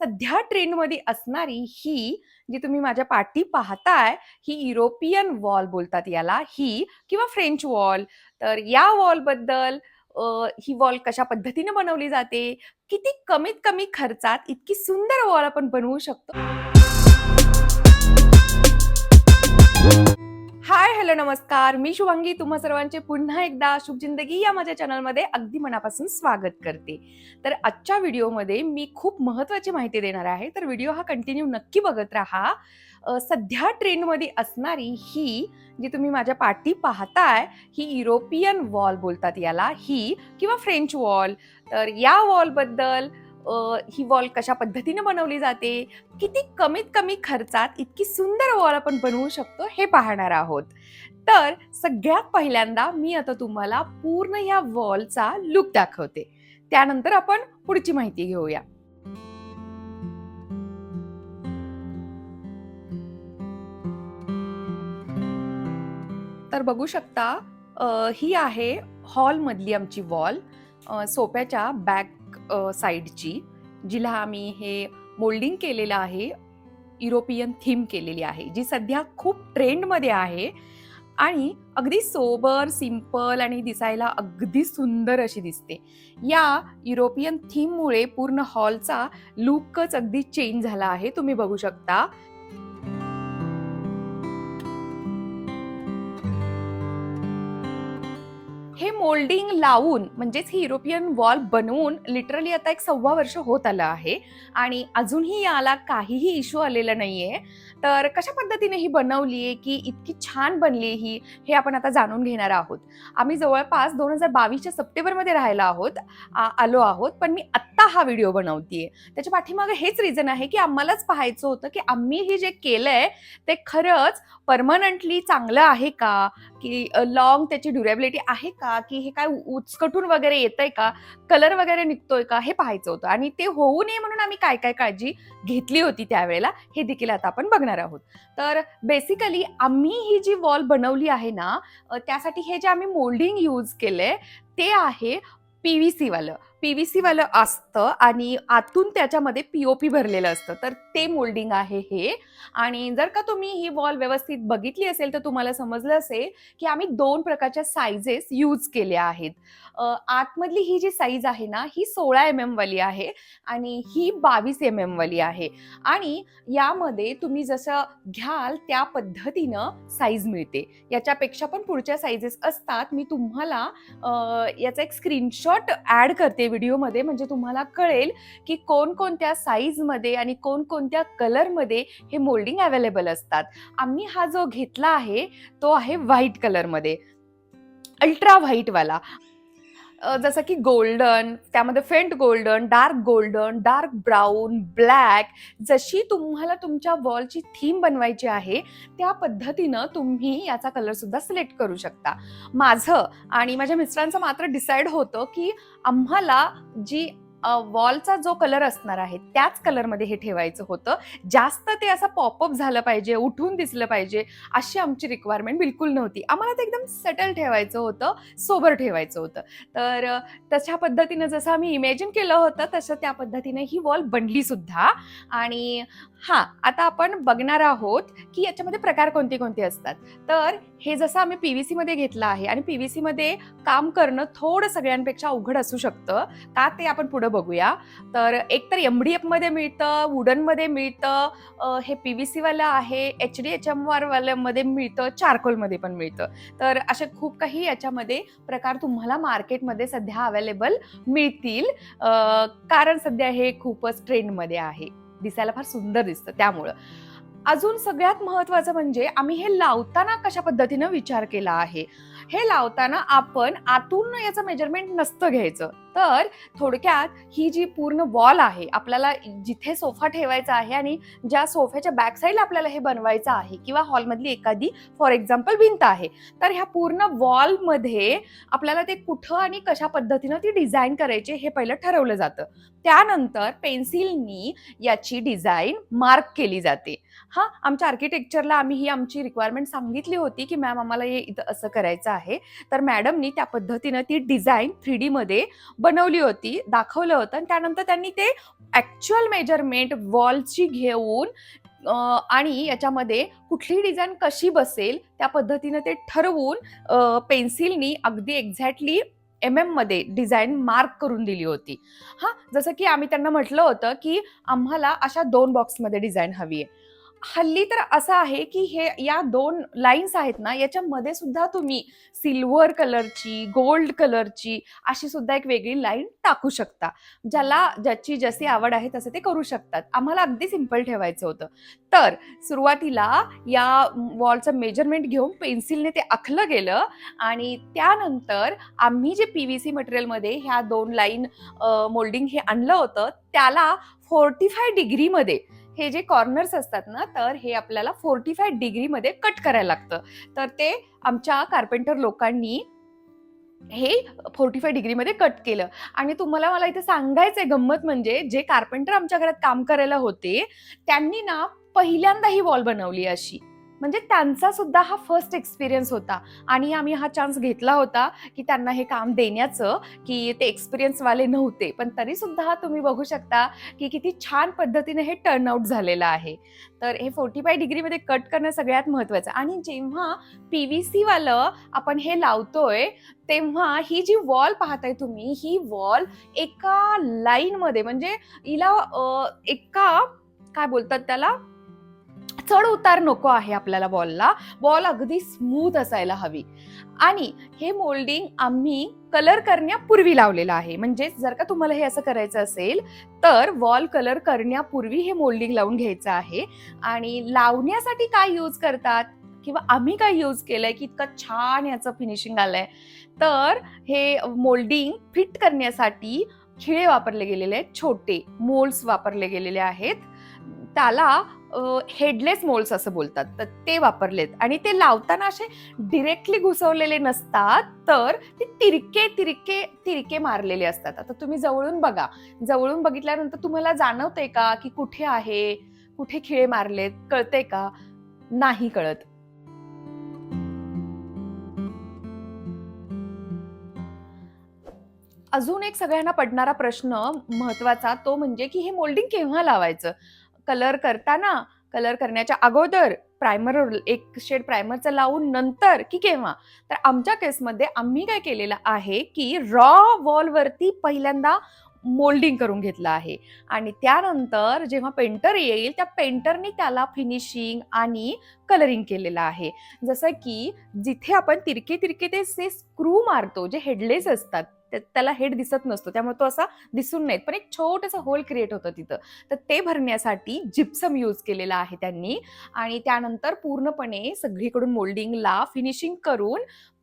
सध्या ट्रेंडमध्ये असणारी ही जी तुम्ही माझ्या पाठी पाहताय ही युरोपियन वॉल बोलतात याला ही किंवा फ्रेंच वॉल. तर या वॉलबद्दल ही वॉल कशा पद्धतीने बनवली जाते किती कमीत कमी खर्चात इतकी सुंदर वॉल आपण बनवू शकतो? हॅलो नमस्कार. मी शुभांगी. तुम्हा सर्वांचे पुन्हा एकदा शुभ जिंदगी या माझ्या चॅनलमध्ये अगदी मनापासून स्वागत करते. तर आजच्या व्हिडिओमध्ये मी खूप महत्त्वाची माहिती देणार आहे. तर व्हिडिओ हा कंटिन्यू नक्की बघत राहा. सध्या ट्रेंडमध्ये असणारी ही जी तुम्ही माझ्या पाठी पाहताय ही युरोपियन वॉल बोलतात याला. ही किंवा फ्रेंच वॉल. तर या वॉलबद्दल ही वॉल कशा पद्धतीने बनवली जाते? किती कमीत कमी खर्चात इतकी सुंदर वॉल आपण बनवू शकतो हे पाहणार आहोत. तर सगळ्यात पहिल्यांदा मी आता तुम्हाला पूर्ण या वॉलचा लुक दाखवते. त्यानंतर आपण पुढची माहिती घेऊया. तर बघू शकता ही आहे हॉलमधली आमची वॉल. सोप्याच्या बॅक साईडची जिला आम्ही हे मोल्डिंग केलेलं आहे युरोपियन थीम केलेली आहे जी सध्या खूप ट्रेंडमध्ये आहे. आणि अगदी सोबर सिंपल आणि दिसायला अगदी सुंदर अशी दिसते. या युरोपियन थीममुळे पूर्ण हॉलचा लुकच अगदी चेंज झाला आहे तुम्ही बघू शकता. हे मोल्डिंग लावून म्हणजेच ही युरोपियन वॉल बनवून लिटरली आता एक सव्वा वर्ष होत आलं आहे. आणि अजूनही याला काहीही इश्यू आलेला नाहीये. तर कशा पद्धतीने ही बनवली आहे की इतकी छान बनली आहे ही हे आपण आता जाणून घेणार आहोत. आम्ही जवळपास दोन हजार बावीसच्या सप्टेंबरमध्ये राहायला आहोत आ- आलो आहोत पण मी आत्ता हा व्हिडिओ बनवतीये. त्याच्या पाठीमागे हेच रिझन आहे की आम्हालाच पाहायचं होतं की आम्ही हे जे केलंय ते खरंच परमनंटली चांगलं आहे का? की लॉंग त्याची ड्युरेबिलिटी आहे का? की? हे काय उचकटून वगैरे येतंय का? कलर वगैरे निघतोय का? हे पाहायचं होतं. आणि ते होऊ नये म्हणून आम्ही काय काय काळजी घेतली होती त्यावेळेला हे देखील आता आपण बघणार आहोत. तर बेसिकली आम्ही ही जी वॉल बनवली आहे ना त्यासाठी हे जे आम्ही मोल्डिंग यूज केलंय ते आहे पी व्ही वालं. पीव्हीसी वालं असतं आणि आतून त्याच्यामध्ये पीओपी भरलेलं असतं. तर ते मोल्डिंग आहे हे. आणि जर का तुम्ही ही वॉल व्यवस्थित बघितली असेल तर तुम्हाला समजलं असेल की आम्ही दोन प्रकारच्या साईजेस यूज केल्या आहेत. आतमधली ही जी साईज आहे ना ही सोळा एम एम वाली आहे आणि ही बावीस एम एम वाली आहे. आणि यामध्ये तुम्ही जसं घ्याल त्या पद्धतीनं साईज मिळते. याच्यापेक्षा पण पुढच्या साईजेस असतात. मी तुम्हाला याचा एक स्क्रीनशॉट ॲड करते व्हिडिओमध्ये म्हणजे तुम्हाला कळेल की कोणकोणत्या साईजमध्ये आणि कोणकोणत्या कलरमध्ये हे मोल्डिंग अवेलेबल असतात. आम्ही हा जो घेतला आहे तो आहे व्हाईट कलरमध्ये अल्ट्रा व्हाईटवाला जसं की गोल्डन त्यामध्ये faint golden dark golden dark brown black जशी तुम्हाला तुमच्या वॉलची थीम बनवायची आहे त्या पद्धतीनं तुम्ही याचा कलरसुद्धा सिलेक्ट करू शकता. माझं आणि माझ्या मिस्टरांचं मात्र डिसाईड होतं की आम्हाला जी वॉलचा जो कलर असणार आहे त्याच कलरमध्ये हे ठेवायचं होतं. जास्त ते असं पॉपअप झालं पाहिजे उठून दिसलं पाहिजे अशी आमची रिक्वायरमेंट बिलकुल नव्हती. आम्हाला ते एकदम सेटल ठेवायचं होतं सोबर ठेवायचं होतं. तर तशा पद्धतीनं जसं आम्ही इमॅजिन केलं होतं तसं त्या पद्धतीने ही वॉल बनली सुद्धा. आणि हां आता आपण बघणार आहोत की याच्यामध्ये प्रकार कोणते कोणते असतात. तर हे जसं आम्ही पी व्ही सीमध्ये घेतलं आहे आणि पी व्ही सीमध्ये काम करणं थोडं सगळ्यांपेक्षा अवघड असू शकतं का ते आपण पुढं बघूया. तर एक तर एम डी एफमध्ये मिळतं वुडनमध्ये मिळतं हे पी व्ही सीवालं आहे एच डी एच एम वाल्यामध्ये मिळतं चारकोलमध्ये पण मिळतं. तर असे खूप काही याच्यामध्ये प्रकार तुम्हाला मार्केटमध्ये सध्या अवेलेबल मिळतील. कारण सध्या हे खूपच ट्रेंडमध्ये आहे. दिसायला फार सुंदर दिसतं त्यामुळं. अजून सगळ्यात महत्वाचं म्हणजे आम्ही हे लावताना कशा पद्धतीनं विचार केला आहे? हे लावताना आपण आतून याचं मेजरमेंट नसतं घ्यायचं. तर थोडक्यात ही जी पूर्ण वॉल आहे आपल्याला जिथे सोफा ठेवायचा आहे आणि ज्या सोफ्याच्या बॅक साईडला आपल्याला हे बनवायचं आहे किंवा हॉलमधली एखादी फॉर एक्झाम्पल भिंत आहे तर ह्या पूर्ण वॉलमध्ये आपल्याला ते कुठं आणि कशा पद्धतीनं ती डिझाईन करायची हे पहिलं ठरवलं जातं. त्यानंतर पेन्सिलनी याची डिझाईन मार्क केली जाते. हा आमच्या आर्किटेक्चरला आम्ही ही आमची रिक्वायरमेंट सांगितली होती की मॅम आम्हाला हे इथं असं करायचं आहे. आहे. तर मॅडमनी त्या पद्धतीनं ती डिझाईन थ्री डीमध्ये बनवली होती दाखवलं होतं आणि त्यानंतर त्यांनी ते ॲक्च्युअल मेजरमेंट वॉलची घेऊन आणि याच्यामध्ये कुठली डिझाईन कशी बसेल त्या पद्धतीनं ते ठरवून पेन्सिलनी अगदी एक्झॅक्टली एम एममध्ये डिझाईन मार्क करून दिली होती. हां जसं की आम्ही त्यांना म्हटलं होतं की आम्हाला अशा दोन बॉक्समध्ये डिझाईन हवी आहे. हल्ली तर असं आहे की हे या दोन लाईन्स आहेत ना याच्यामध्ये सुद्धा तुम्ही सिल्वर कलरची गोल्ड कलरची अशी सुद्धा एक वेगळी लाईन टाकू शकता. ज्याला ज्याची जशी आवड आहे तसं ते करू शकतात. आम्हाला अगदी सिंपल ठेवायचं होतं. तर सुरुवातीला या वॉलचं मेजरमेंट घेऊन पेन्सिलने ते आखलं गेलं आणि त्यानंतर आम्ही जे पी व्ही सी मटेरियलमध्ये ह्या दोन लाईन मोल्डिंग हे आणलं होतं त्याला फोर्टी फाय डिग्रीमध्ये हे जे कॉर्नर्स असतात ना तर हे आपल्याला फोर्टी फाय डिग्रीमध्ये कट करायला लागतं. तर ते आमच्या कार्पेंटर लोकांनी हे फोर्टी फाय डिग्रीमध्ये कट केलं. आणि तुम्हाला मला इथे सांगायचंय गंमत म्हणजे जे कार्पेंटर आमच्या घरात काम करायला होते त्यांनी ना पहिल्यांदा ही वॉल बनवली अशी. म्हणजे त्यांचा सुद्धा हा फर्स्ट एक्सपिरियन्स होता. आणि आम्ही हा चान्स घेतला होता की त्यांना हे काम देण्याचं की ते एक्सपिरियन्सवाले नव्हते. पण तरी सुद्धा तुम्ही बघू शकता की किती छान पद्धतीने हे टर्नआउट झालेलं आहे. तर हे फोर्टी फाय डिग्रीमध्ये कट करणं सगळ्यात महत्त्वाचं आणि जेव्हा पी व्ही सीवालं आपण हे लावतोय तेव्हा ही जी वॉल पाहताय तुम्ही ही वॉल एका लाईनमध्ये म्हणजे हिला एका काय बोलतात त्याला? चढ उतार नको आहे आपल्याला बॉलला बॉल अगदी स्मूथ असायला हवी. आणि हे मोल्डिंग आम्ही कलर करण्यापूर्वी लावलेलं आहे. म्हणजे जर का तुम्हाला हे असं करायचं असेल तर वॉल कलर करण्यापूर्वी हे मोल्डिंग लावून घ्यायचं आहे. आणि लावण्यासाठी काय यूज करतात? किंवा आम्ही काय यूज केलंय? की इतकं छान याचं फिनिशिंग आलंय. तर हे मोल्डिंग फिट करण्यासाठी खिळे वापरले गेलेले आहेत छोटे मोल्ड्स वापरले गेलेले आहेत. त्याला हेडलेस मोल्ड्स असं बोलतात. तर ते वापरलेत. आणि ते लावताना असे डिरेक्टली घुसवलेले नसतात तर ते तिरके तिरके तिरके मारलेले असतात. आता तुम्ही जवळून बघा. जवळून बघितल्यानंतर तुम्हाला जाणवतंय का की कुठे आहे? कुठे खिळे मारलेत? कळतंय का? नाही कळत. अजून एक सगळ्यांना पडणारा प्रश्न महत्त्वाचा तो म्हणजे की हे मोल्डिंग केव्हा लावायचं? कलर करताना कलर करण्याच्या अगोदर प्रायमर एक शेड प्रायमरचं लावून नंतर की केव्हा? तर आमच्या केसमध्ये आम्ही काय केलेलं आहे की रॉ वॉलवरती पहिल्यांदा मोल्डिंग करून घेतलं आहे. आणि त्यानंतर जेव्हा पेंटर येईल त्या पेंटरने त्याला फिनिशिंग आणि कलरिंग केलेलं आहे. जसं की जिथे आपण तिरके तिरके ते स्क्रू मारतो जे हेडलेस असतात त्याला हेड दिसत नसतो. त्यामुळे तो असा दिसून नाहीत पण एक छोटंसं होल क्रिएट होतं तिथं. तर ते भरण्यासाठी जिप्सम यूज केलेला आहे त्यांनी. आणि त्यानंतर पूर्णपणे सगळीकडून मोल्डिंगला फिनिशिंग करून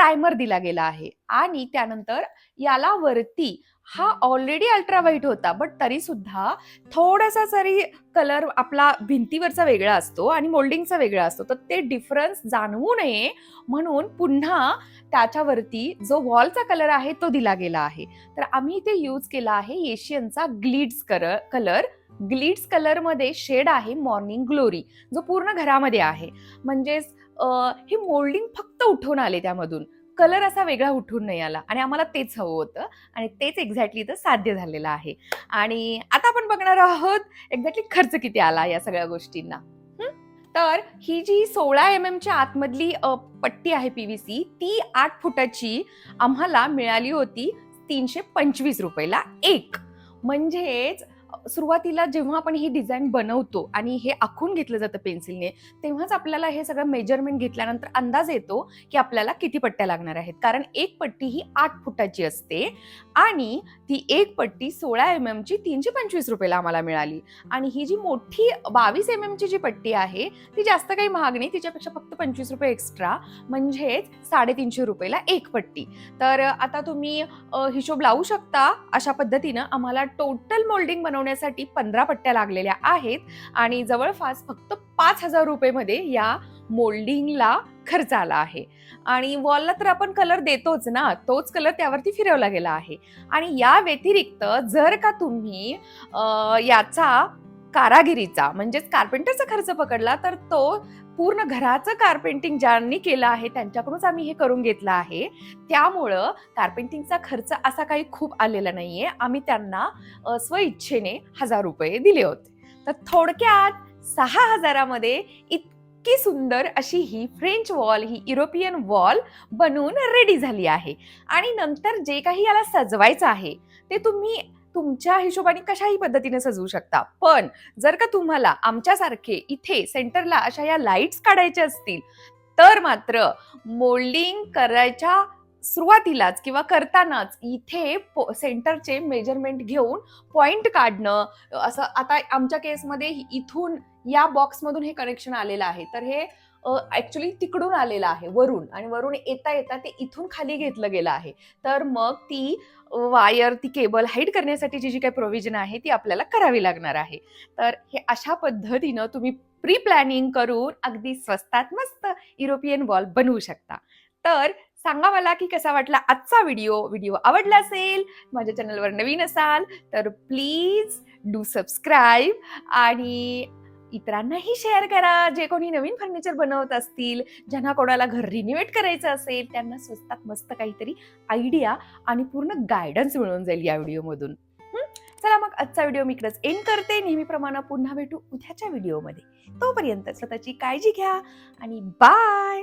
प्रायमर दिला गेला आहे. आणि त्यानंतर याला वरती हा ऑलरेडी अल्ट्रा व्हाईट होता बट तरी सुद्धा थोडासा जरी कलर आपला भिंतीवरचा वेगळा असतो आणि मोल्डिंगचा वेगळा असतो तर ते डिफरन्स जाणवू नये म्हणून पुन्हा त्याच्यावरती जो वॉलचा कलर आहे तो दिला गेला आहे. तर आम्ही इथे यूज केला आहे एशियनचा ग्लिड्स कलर कलर ग्लिट्स कलरमध्ये शेड आहे मॉर्निंग ग्लोरी जो पूर्ण घरामध्ये आहे. म्हणजेच हे मोल्डिंग फक्त उठून आले त्यामधून. कलर असा वेगळा उठून नाही आला आणि आम्हाला तेच हवं होतं आणि तेच एक्झॅक्टली इथं साध्य झालेलं आहे. आणि आता आपण बघणार आहोत एक्झॅक्टली खर्च किती आला या सगळ्या गोष्टींना. तर ही जी सोळा एम एमच्या आतमधली पट्टी आहे पी व्ही सी ती आठ फुटाची आम्हाला मिळाली होती तीनशे पंचवीस रुपयाला एक. म्हणजेच सुरुवातीला जेव्हा आपण ही डिझाईन बनवतो आणि हे आखून घेतलं जातं पेन्सिलने तेव्हाच आपल्याला हे सगळं मेजरमेंट घेतल्यानंतर अंदाज येतो की आपल्याला किती पट्ट्या लागणार आहेत. कारण एक पट्टी ही आठ फुटाची असते आणि ती एक पट्टी सोळा एम एमची तीनशे पंचवीस रुपयाला आम्हाला मिळाली. आणि ही जी मोठी बावीस एम एमची जी पट्टी आहे ती जास्त काही महाग नाही तिच्यापेक्षा फक्त पंचवीस रुपये एक्स्ट्रा म्हणजेच साडेतीनशे रुपयाला एक पट्टी. तर आता तुम्ही हिशोब लावू शकता अशा पद्धतीनं आम्हाला टोटल मोल्डिंग बनवण्यासाठी पंधरा पट्ट्या लागलेल्या आहेत आणि जवळपास फक्त पाच हजार रुपयेमध्ये या मोल्डिंगला खर्च आला आहे. आणि वॉलला तर आपण कलर देतोच ना तोच कलर त्यावरती फिरवला गेला आहे. आणि या व्यतिरिक्त जर का तुम्ही याचा कारागिरीचा म्हणजेच कार्पेंटरचा खर्च पकडला तर तो पूर्ण घराचं कार्पेंटिंग ज्यांनी केलं आहे त्यांच्याकडूनच आम्ही हे करून घेतलं आहे. त्यामुळं कार्पेंटिंगचा खर्च असा काही खूप आलेला नाहीये. आम्ही त्यांना स्व स्वइच्छेने हजार रुपये दिले होते. तर थोडक्यात सहा हजारामध्ये इतकी सुंदर अशी ही फ्रेंच वॉल ही युरोपियन वॉल बनवून रेडी झाली आहे. आणि नंतर जे काही याला सजवायचं आहे ते तुम्ही तुमच्या हिशोबाने कशाही पद्धतीने सजवू शकता. पण जर का तुम्हाला आमच्यासारखे इथे सेंटरला अशा या लाईट्स काढायच्या असतील तर मात्र मोल्डिंग करायच्या सुरुवातीलाच किंवा करतानाच इथे सेंटरचे मेजरमेंट घेऊन पॉइंट काढणं असं आता आमच्या केसमध्ये इथून या बॉक्समधून हे कनेक्शन आलेलं आहे. तर हे ॲक्च्युली तिकडून आलेलं आहे वरून. आणि वरून येता येता ते इथून खाली घेतलं गेलं आहे. तर मग ती वायर ती केबल हाईड करण्यासाठीची जी काही प्रोव्हिजन आहे ती आपल्याला करावी लागणार आहे. तर हे अशा पद्धतीनं तुम्ही प्री प्लॅनिंग करून अगदी स्वस्तात मस्त युरोपियन वॉल बनवू शकता. तर सांगा मला की कसा वाटला आजचा व्हिडिओ व्हिडिओ आवडला असेल? माझ्या चॅनलवर नवीन असाल? तर प्लीज डू सबस्क्राईब आणि इतरांनाही शेअर करा. जे कोणी नवीन फर्निचर बनवत असतील ज्यांना कोणाला घर रिनोव्हेट करायचं असेल त्यांना स्वस्तात मस्त काहीतरी आयडिया आणि पूर्ण गायडन्स मिळून जाईल या व्हिडिओमधून. चला मग आजचा व्हिडिओ मी इकडेच एंड करते. नेहमीप्रमाणे पुन्हा भेटू उद्याच्या व्हिडिओमध्ये. तोपर्यंत स्वतःची काळजी घ्या आणि बाय